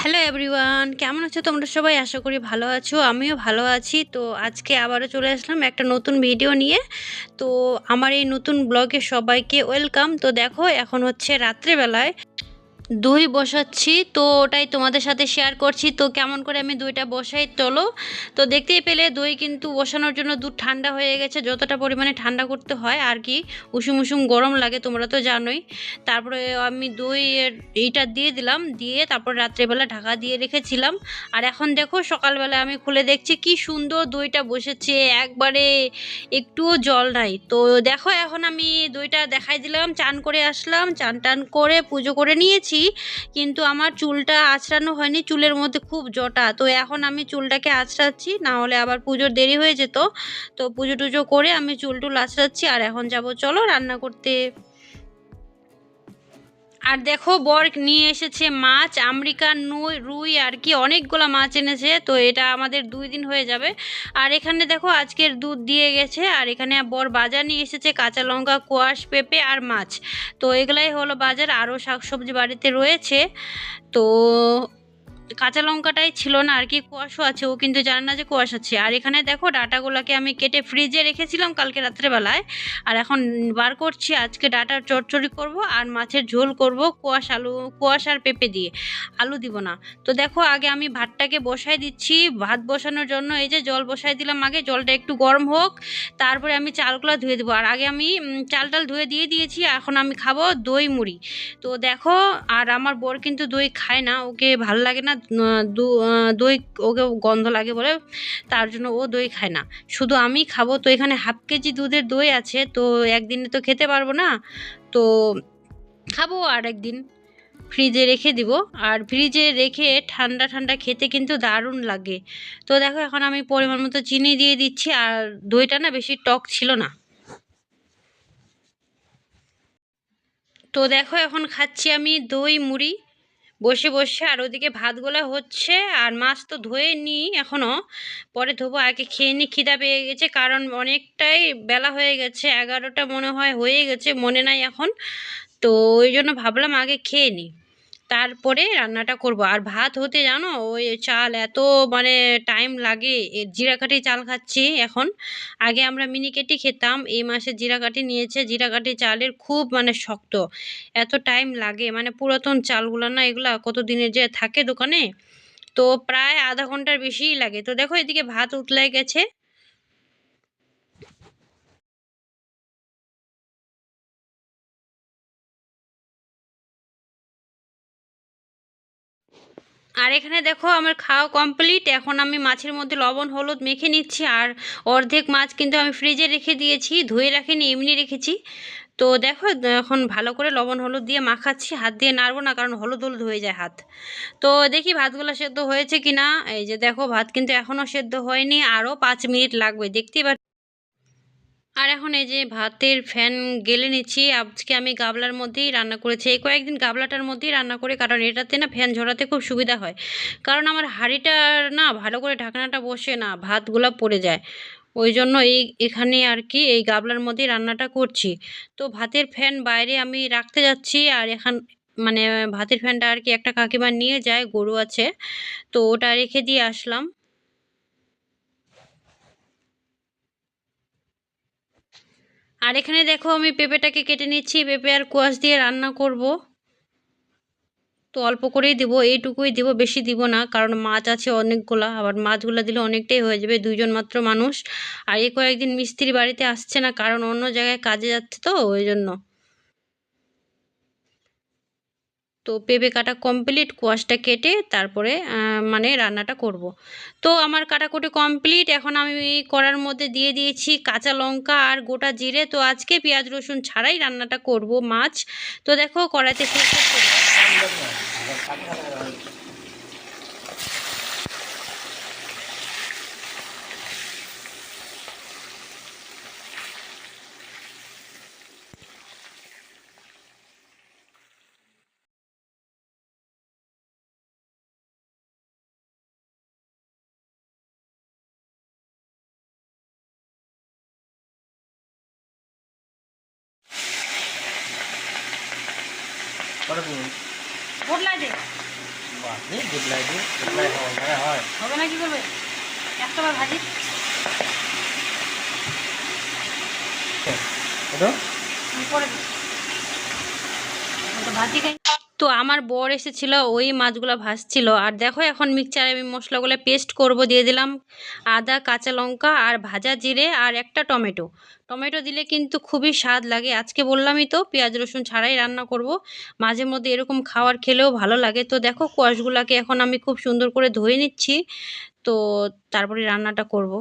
Hello everyone, কেমন আছো তোমরা সবাই? আশা করি ভালো আছো, আমিও ভালো আছি। তো আজকে আবারও চলে আসলাম একটা নতুন ভিডিও নিয়ে। তো আমার এই নতুন ব্লগে সবাইকে ওয়েলকাম। তো দেখো, এখন হচ্ছে রাত্রেবেলায়। দই বসাচ্ছি, তো ওটাই তোমাদের সাথে শেয়ার করছি। তো কেমন করে আমি দইটা বসাই, চলো। তো দেখতেই পেলে দই কিন্তু বসানোর জন্য দুধ ঠান্ডা হয়ে গেছে, যতটা পরিমাণে ঠান্ডা করতে হয়, আর কি উষুম উষুম গরম লাগে, তোমরা তো জানোই। তারপরে আমি দইয়ের এইটা দিয়ে দিলাম, দিয়ে তারপর রাত্রেবেলা ঢাকা দিয়ে রেখেছিলাম। আর এখন দেখো সকালবেলা আমি খুলে দেখছি কি সুন্দর দইটা বসেছে, একবারে একটুও জল নাই। তো দেখো এখন আমি দইটা দেখাই দিলাম, চান করে আসলাম, চান টান করে পুজো করে নিয়েছি। কিন্তু আমার চুলটা আঁচড়ানো হয়নি, চুলের মধ্যে খুব জটা। তো এখন আমি চুলটাকে আঁচড়াচ্ছি, না হলে আবার পুজোর দেরি হয়ে যেত। তো পুজো টুজো করে আমি চুল টুল আঁচড়াচ্ছি, আর এখন যাব, চলো রান্না করতে। আর দেখো বর নিয়ে এসেছে মাছ আমেরিকান নই, রুই, আর কি অনেকগুলো মাছ এনেছে, তো এটা আমাদের দুই দিন হয়ে যাবে। আর এখানে দেখো, আজকের দুধ দিয়ে গেছে, আর এখানে বর বাজার নিয়ে এসেছে কাঁচা লঙ্কা, কোয়াশ, পেঁপে আর মাছ। তো এগুলাই হলো বাজার, আরও শাকসবজি বাড়িতে রয়েছে। তো কাঁচা লঙ্কাটাই ছিল না, আর কি কুয়াশও আছে, ও কিন্তু জানে না যে কুয়াশ আছে। আর এখানে দেখো, ডাটাগুলোকে আমি কেটে ফ্রিজে রেখেছিলাম কালকে রাত্রেবেলায়। আর এখন বার করছি, আজকে ডাটার চচ্চড়ি করব, আর মাছের ঝোল করব কুয়াশ আলু, কুয়াশ আর পেঁপে দিয়ে। আলু দিব না। তো দেখো, আগে আমি ভাতটাকে বসাই দিচ্ছি, ভাত বসানোর জন্য এই যে জল বসাই দিলাম আগে, জলটা একটু গরম হোক, তারপরে আমি চালগুলো ধুয়ে দেবো। আর আগে আমি চাল টাল ধুয়ে দিয়ে দিয়েছি, এখন আমি খাব দই মুড়ি। তো দেখো, আর আমার বর কিন্তু দই খায় না, ওকে ভালো লাগে না দই ওকে গন্ধ লাগে বলে তার জন্য ও দই খায় না। শুধু আমি খাব, তো এখানে হাফ কেজি দুধের দই আছে, তো একদিনে তো খেতে পারব না। তো খাব আর একদিন। ফ্রিজে রেখে দিব। আর ফ্রিজে রেখে ঠান্ডা ঠান্ডা খেতে কিন্তু দারুণ লাগে। তো দেখো, এখন আমি পরিমাণ মতো চিনি দিয়ে দিচ্ছি। আর দইটা না বেশি টক ছিল না। তো দেখো, এখন খাচ্ছি আমি দই, মুড়ি। বসে বসে। আর ওদিকে ভাতগুলো হচ্ছে, আর মাছ তো ধুয়ে নি এখনও পরে ধোবো, আগে খেয়ে নি, খিদা পেয়ে গেছে। কারণ অনেকটাই বেলা হয়ে গেছে, এগারোটা মনে হয় হয়ে গেছে, মনে নাই এখন। তো ওই জন্য ভাবলাম আগে খেয়ে নিই তারপরে রান্নাটা করব। আর ভাত হতে জানো, ওই চাল এত মানে টাইম লাগে, এ জিরাকাঠি চাল খাচ্ছি এখন। আগে আমরা মিনিকেটি খেতাম, এই মাসে জিরাকাঠি নিয়েছে। জিরাকাঠি চালের খুব মানে শক্ত, এত টাইম লাগে। মানে পুরাতন চালগুলো না, এগুলা কত দিনের যে থাকে দোকানে, তো প্রায় আধা ঘণ্টার বেশিই লাগে। তো দেখো এদিকে ভাত উতলে গেছে। আর এখানে দেখো আমার খাওয়া কমপ্লিট এখন আমি মাছের মধ্যে লবণ, হলুদ মেখে নিচ্ছি আর অর্ধেক মাছ কিন্তু আমি ফ্রিজে রেখে দিয়েছি, ধুয়ে রাখিনি, এমনি রেখেছি। তো দেখো, এখন ভালো করে লবণ, হলুদ দিয়ে মাখাচ্ছি, হাত দিয়ে নাড়বো না কারণ হলুদ হলুদ হয়ে যায় হাত। তো দেখি ভাতগুলো সেদ্ধ হয়েছে কি না এই যে দেখো, ভাত কিন্তু এখনও সেদ্ধ হয়নি আরও পাঁচ মিনিট লাগবে, দেখতেই পাচ্ছ আর এখন এই যে ভাতের ফ্যান গেলে নিচ্ছি। আজকে আমি গাবলার মধ্যেই রান্না করেছি। এই কয়েকদিন গাবলাটার মধ্যেই রান্না করি কারণ এটাতে না ফ্যান ঝরাতে খুব সুবিধা হয়। কারণ আমার হাঁড়িটা না ভালো করে ঢাকনাটা বসে না, ভাতগুলা পড়ে যায়। ওই জন্য এই এখানে আর কি এই গাবলার মধ্যেই রান্নাটা করছি। তো ভাতের ফ্যান বাইরে আমি রাখতে যাচ্ছি আর এখান মানে ভাতের ফ্যানটা আর কি একটা কাকিমা নিয়ে যায়, গরু আছে। তো ওটা রেখে দিয়ে আসলাম। আর এখানে দেখো আমি পেঁপেটাকে কেটে নিচ্ছি, পেঁপে আর কোয়াশ দিয়ে রান্না করব। তো অল্প করেই দেবো, এইটুকুই দেবো, বেশি দিব না, কারণ মাছ আছে অনেকগুলা, আবার মাছগুলো দিলে অনেকটাই হয়ে যাবে, দুইজন মাত্র মানুষ। আর এই কয়েকদিন মিস্ত্রি বাড়িতে আসছে না, কারণ অন্য জায়গায় কাজে যাচ্ছে তো, ওই জন্য। তো পেঁপে কাটা কমপ্লিট কোয়াশটা কেটে তারপরে মানে রান্নাটা করব। তো আমার কাটাকুটি কমপ্লিট এখন আমি কড়ার মধ্যে দিয়ে দিয়েছি কাঁচা লঙ্কা আর গোটা জিরে তো আজকে পেঁয়াজ রসুন ছাড়াই রান্নাটা করব মাছ তো দেখো কড়াইতে দে বাহ আপনি গুডলাই দিয়ে গুডলাই মানে হয়। হবে না কি করবে? একটা বার ভাজি এটা পরে ভাজি খাই। তো আমার বর এসেছিল, ওই মাছগুলো ভাজছিল। আর দেখো এখন মিক্সচারে আমি মশলাগুলো পেস্ট করব, দিয়ে দিলাম আদা, কাঁচা লঙ্কা আর ভাজা জিরে আর একটা টমেটো। টমেটো দিলে কিন্তু খুবই স্বাদ লাগে। আজকে বললামই তো, পেঁয়াজ, রসুন ছাড়াই রান্না করব। মাঝে মধ্যে এরকম খাওয়ার খেলেও ভালো লাগে। তো দেখো কোয়াশগুলোকে এখন আমি খুব সুন্দর করে ধুয়ে নিচ্ছি। তো তারপরে রান্নাটা করব।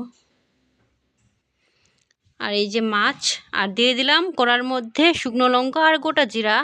আর এই যে মাছ, আর দিয়ে দিলাম করার মধ্যে শুকনো লঙ্কা আর গোটা জিরা।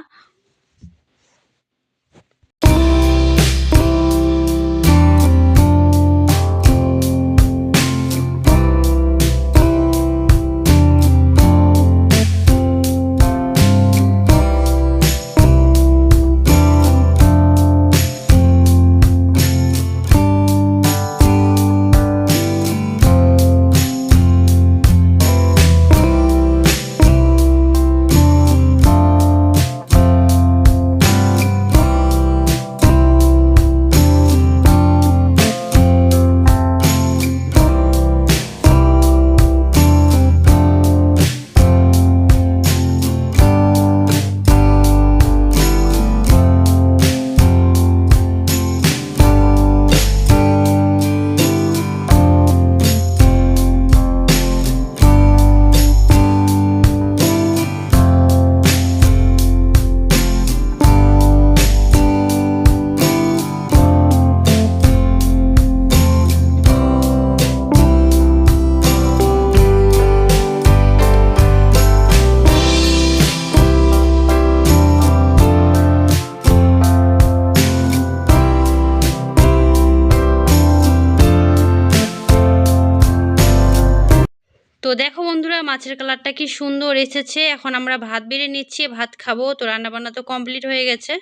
তো দেখো বন্ধুরা, মাছের কালারটা কি সুন্দর এসেছে। এখন আমরা ভাত বেড়ে নিচ্ছি, ভাত খাব। তো রান্না বান্না তো কমপ্লিট হয়ে গেছে।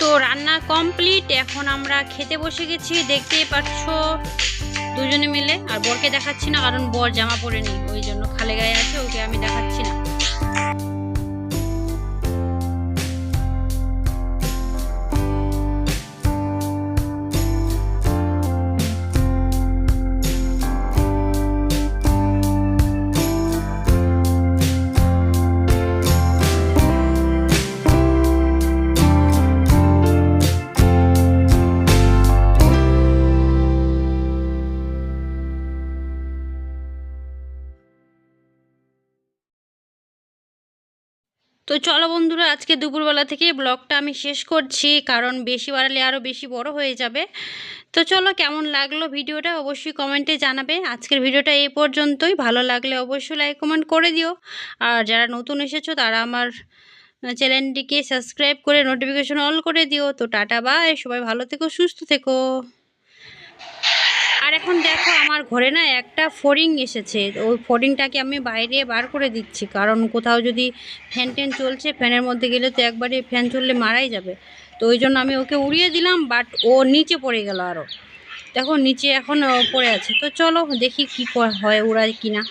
তো রান্না কমপ্লিট এখন আমরা খেতে বসে গেছি, দেখতেই পাচ্ছ। দুজনে মিলে। আর বরকে দেখাচ্ছি না, কারণ বর জামা পরে নি ওই জন্য খালে গায়ে আছে, ওকে আমি দেখাচ্ছি না। তো চলো বন্ধুরা, আজকে দুপুরবেলা থেকে ব্লগটা আমি শেষ করছি, কারণ বেশি বাড়ালে আরও বেশি বড় হয়ে যাবে। তো চলো, কেমন লাগল ভিডিওটা অবশ্যই কমেন্টে জানাবে। আজকের ভিডিওটা এই পর্যন্তই। ভালো লাগলে অবশ্যই লাইক কমেন্ট করে দিও। আর যারা নতুন এসেছ, তারা আমার চ্যানেলটিকে সাবস্ক্রাইব করে নোটিফিকেশন অল করে দিও। তো টাটা বাই সবাই ভালো থেকো, সুস্থ থেকো। আর এখন দেখো আমার ঘরে না একটা ফড়িং এসেছে। ওই ফড়িংটাকে আমি বাইরে বার করে দিচ্ছি। কারণ কোথাও যদি ফ্যান ট্যান চলছে, ফ্যানের মধ্যে গেলে তো একবারে ফ্যান চললে মারাই যাবে। তো ওই জন্য আমি ওকে উড়িয়ে দিলাম বাট ও নিচে পড়ে গেল আরও দেখো, নিচে এখন পড়ে আছে। তো চলো দেখি কী হয় উড়ায় কিনা।